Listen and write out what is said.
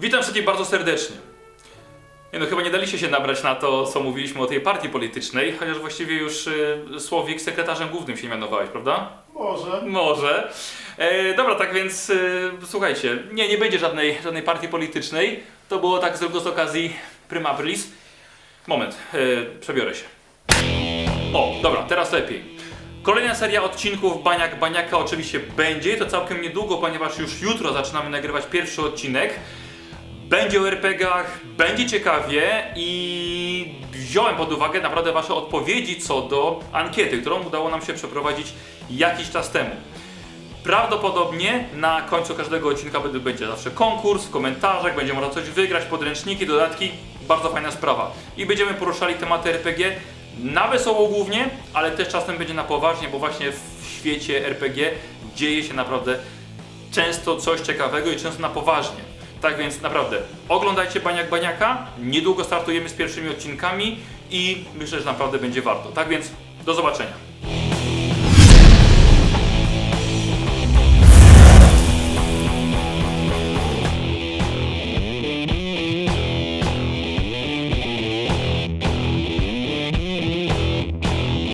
wszystkich bardzo serdecznie. Nie no, chyba nie daliście się nabrać na to, co mówiliśmy o tej partii politycznej, chociaż właściwie już y, Słowik sekretarzem głównym się mianowałeś, prawda? Może. Może. E, dobra, tak więc y, słuchajcie, nie, nie będzie żadnej, żadnej partii politycznej. To było tak tylko z okazji Prima Aprilis. Moment, e, przebiorę się. O, dobra, teraz lepiej. Kolejna seria odcinków Baniak Baniaka oczywiście będzie, to całkiem niedługo, ponieważ już jutro zaczynamy nagrywać pierwszy odcinek. Będzie o RPGach, będzie ciekawie i wziąłem pod uwagę naprawdę Wasze odpowiedzi co do ankiety, którą udało nam się przeprowadzić jakiś czas temu. Prawdopodobnie na końcu każdego odcinka będzie- zawsze konkurs, w komentarzach, będzie można coś wygrać, podręczniki, dodatki, bardzo fajna sprawa. I będziemy poruszali tematy RPG na wesoło głównie, ale też czasem będzie na poważnie, bo właśnie w świecie RPG dzieje się naprawdę często coś ciekawego i często na poważnie. Tak więc naprawdę oglądajcie Baniak Baniaka, niedługo startujemy z pierwszymi odcinkami i myślę, że naprawdę będzie warto. Tak więc do zobaczenia.